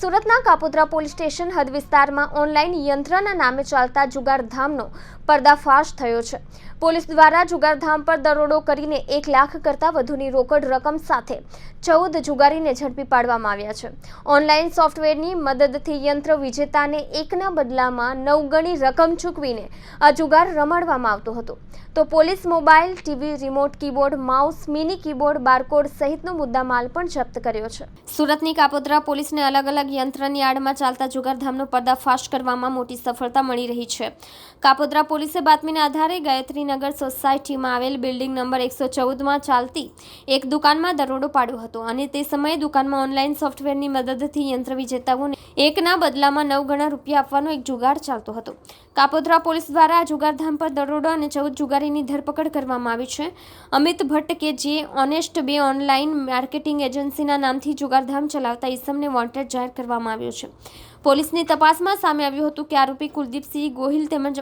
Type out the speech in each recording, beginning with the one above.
સુરતના Kapodra police station હદ વિસ્તારમાં ઓનલાઈન યંત્રના નામે ચાલતા જુગારધામનો પર્દાફાશ થયો છે. પોલીસ દ્વારા જુગારધામ પર દરોડો કરીને એક લાખ કરતાં વધુની રોકડ રકમ સાથે ચૌદ જુગારીને ઝડપી પાડવામાં આવ્યા છે. ઓનલાઈન સોફ્ટવેરની મદદથી યંત્ર વિજેતાને એકના બદલામાં નવગણી રકમ ચૂકવીને આ જુગાર રમાડવામાં આવતો હતો. તો police mobile, TV, remote keyboard, mouse, mini keyboard, barcode સહિતનો મુદ્દામાલ પણ જપ્ત કર્યો છે. સુરતની કાપોદ્રા પોલીસને અલગ અલગ યંત્રની આડમાં ચાલતા જુગારધામનો પર્દાફાશ કરવામાં મોટી સફળતા મળી રહી છે. કાપોદ્રા પોલીસે બાતમીના આધારે ગાયત્રીનગર સોસાયટીમાં આવેલ બિલ્ડિંગ નંબર એકસો ચૌદમાં ચાલતી એક દુકાનમાં દરોડો પાડ્યો હતો અને તે સમયે દુકાનમાં ઓનલાઈન સોફ્ટવેરની મદદથી યંત્ર વિજેતાઓને એકના બદલામાં નવ ગણા રૂપિયા આપવાનો એક જુગાર ચાલતો હતો. કાપોદ્રા પોલીસ દ્વારા જુગારધામ પર દરોડો અને ચૌદ જુગારીની ધરપકડ કરવામાં આવી છે. અમિત ભટ્ટ કે જે ઓનેસ્ટ બે ઓનલાઈન માર્કેટિંગ એજન્સીના નામથી જુગારધામ ચલાવતા ઈસમને વોન્ટેડ જાહેર કરવામાં આવ્યો છે. પોલીસની તપાસમાં સામે આવ્યું હતું કે આરોપી કુલદીપસિંહ ગોહિલ તેમજ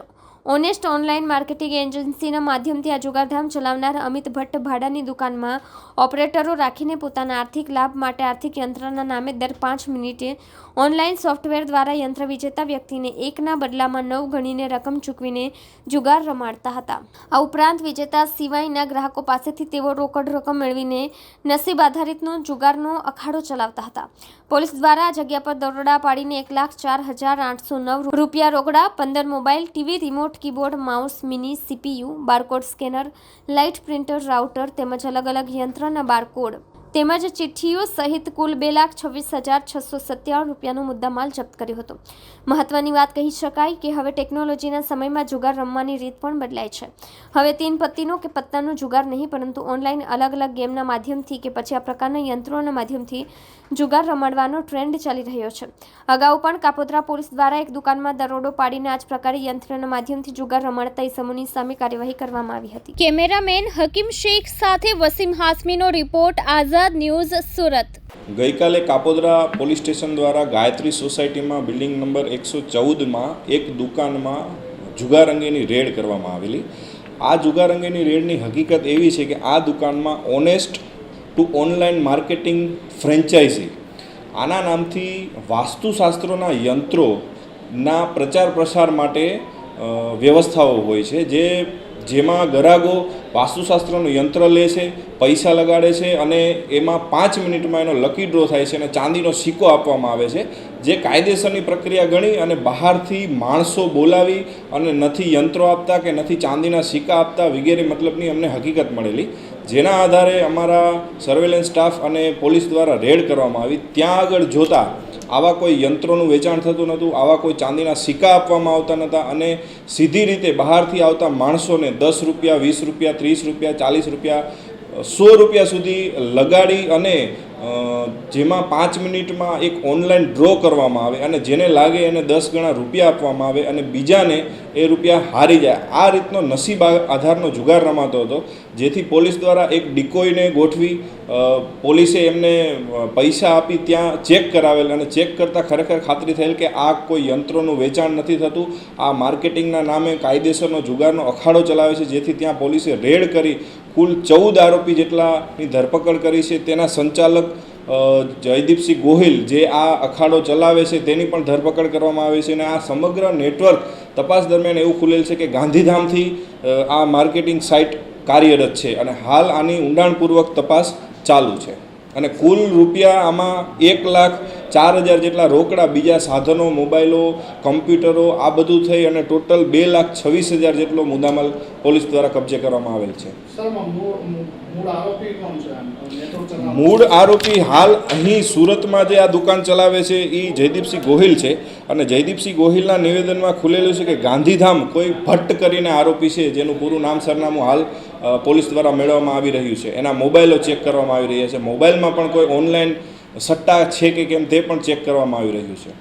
ઓનેસ્ટ ઓનલાઈન માર્કેટિંગ એજન્સીના માધ્યમથી આ જુગારધામ ચલાવનાર અમિત ભટ્ટ ભાડાની દુકાનમાં ઓપરેટરો રાખીને પોતાના આર્થિક લાભ માટે આર્થિક યંત્રના નામે દર પાંચ મિનિટે ઓનલાઈન સોફ્ટવેર દ્વારા યંત્ર વિજેતા વ્યક્તિને એકના બદલામાં નવ ગણીને રકમ ચૂકવીને જુગાર રમાડતા હતા. આ ઉપરાંત વિજેતા સિવાયના ગ્રાહકો પાસેથી તેઓ રોકડ રકમ મેળવીને નસીબ આધારિતનો જુગારનો અખાડો ચલાવતા હતા. પોલીસ દ્વારા જગ્યા પર દરોડા પાડીને એક લાખ ચાર હજાર આઠસો નવ રૂપિયા રોકડા, પંદર mobile TV remote keyboard mouse mini CPU barcode scanner light printer router તેમજ અલગ અલગ યંત્રના બારકોડ. તેમજ ચિઠ્ઠીઓ સહિત કુલ બે લાખ છવ્વીસ હજાર છસો સત્યાવન રૂપિયાનો મુદ્દામાલ જપ્ત કર્યો હતો. મહત્વની વાત કહી શકાય કે હવે ટેકનોલોજીના સમયમાં જુગાર રમવાની રીત પણ બદલાય છે. હવે તીન પત્તીનો કે પત્તાનો જુગાર નહીં, પરંતુ ઓનલાઈન અલગ અલગ ગેમના માધ્યમથી કે પછી આ પ્રકારના યંત્રોના માધ્યમથી જુગાર રમાડવાનો ટ્રેન્ડ ચાલી રહ્યો છે. અગાઉ પણ કાપોદ્રા પોલીસ દ્વારા એક દુકાનમાં દરોડો પાડીને આ જ પ્રકારે યંત્રના માધ્યમથી જુગાર રમાડતા ઇસમોની સામે કાર્યવાહી કરવામાં આવી હતી. કેમેરામેન હકીમ શેખ સાથે વસીમ હાસમીનો રિપોર્ટ આઝાદ ન્યૂઝ સુરત. ગઈકાલે કાપોદરા પોલીસ સ્ટેશન દ્વારા ગાયત્રી સોસાયટીમાં બિલ્ડિંગ નંબર એકસો ચૌદમાં એક દુકાનમાં જુગાર અંગેની રેડ કરવામાં આવેલી. આ જુગાર અંગેની રેડની હકીકત એવી છે કે આ દુકાનમાં honest to online marketing franchisee આના નામથી વાસ્તુશાસ્ત્રોના યંત્રોના પ્રચાર પ્રસાર માટે વ્યવસ્થાઓ હોય છે, જે જેમાં ગરાગો વાસ્તુશાસ્ત્રનું યંત્ર લે છે, પૈસા લગાડે છે અને એમાં પાંચ મિનિટમાં એનો લકી ડ્રો થાય છે અને ચાંદીનો સિક્કો આપવામાં આવે છે, જે કાયદેસરની પ્રક્રિયા ગણી અને બહારથી માણસો બોલાવી અને નથી યંત્રો આપતા કે નથી ચાંદીના સિક્કા આપતા વગેરે મતલબની અમને હકીકત મળેલી. જેના આધારે અમારા સર્વેલન્સ સ્ટાફ અને પોલીસ દ્વારા રેડ કરવામાં આવી. ત્યાં આગળ જોતા આવા કોઈ યંત્રોનું વેચાણ થતું નહોતું, આવા કોઈ ચાંદીના સિક્કા આપવામાં આવતા નહોતા અને સીધી રીતે બહારથી આવતા માણસોને દસ રૂપિયા, વીસ રૂપિયા, ત્રીસ રૂપિયા, ચાલીસ રૂપિયા સો રૂપિયા સુધી લગાડી અને જેમાં પાંચ મિનિટમાં એક ઓનલાઈન ડ્રો કરવામાં આવે અને જેને લાગે એને દસ ગણા રૂપિયા આપવામાં આવે અને બીજાને એ રૂપિયા હારી જાય. આ રીતનો નસીબ આધારનો જુગાર રમાતો હતો, જેથી પોલીસ દ્વારા એક ડિકોઈને ગોઠવી પોલીસે એમને પૈસા આપી ત્યાં ચેક કરાવેલ અને ચેક કરતાં ખરેખર ખાતરી થયેલ કે આ કોઈ યંત્રોનું વેચાણ નથી થતું. આ માર્કેટિંગના નામે કાયદેસરનો જુગારનો અખાડો ચલાવે છે, જેથી ત્યાં પોલીસે રેડ કરી કુલ ચૌદ આરોપી જેટલાની ધરપકડ કરી છે. તેના સંચાલક જયદીપસિંહ ગોહિલ જે આ અખાડો ચલાવે છે તેની પણ ધરપકડ કરવામાં આવે છે અને આ સમગ્ર નેટવર્ક તપાસ દરમિયાન એવું ખુલેલ છે કે ગાંધીધામથી આ માર્કેટિંગ સાઇટ કાર્યરત છે અને હાલ આની ઊંડાણપૂર્વક તપાસ ચાલુ છે. અને કુલ રૂપિયા આમાં એક લાખ ચાર હજાર જેટલા રોકડા બીજા સાધનો મોબાઈલો કમ્પ્યુટરો આ બધું થઈ અને ટોટલ બે લાખ છવ્વીસ હજાર જેટલો મુદ્દામાલ પોલીસ દ્વારા કબજે કરવામાં આવેલ છે. મૂળ આરોપી હાલ અહીં સુરતમાં જે આ દુકાન ચલાવે છે એ જયદીપસિંહ ગોહિલ છે. અને જયદીપસિંહ ગોહિલના નિવેદનમાં ખુલેલું છે કે ગાંધીધામ કોઈ ભટ્ટ કરીને આરોપી છે જેનું પૂરું નામ સરનામું હાલ પોલીસ દ્વારા મેળવવામાં આવી રહ્યું છે. એના મોબાઈલો ચેક કરવામાં આવી રહ્યા છે. મોબાઈલમાં પણ કોઈ ઓનલાઈન સટ્ટા છે કે કેમ તે પણ ચેક કરવામાં આવી રહ્યું છે.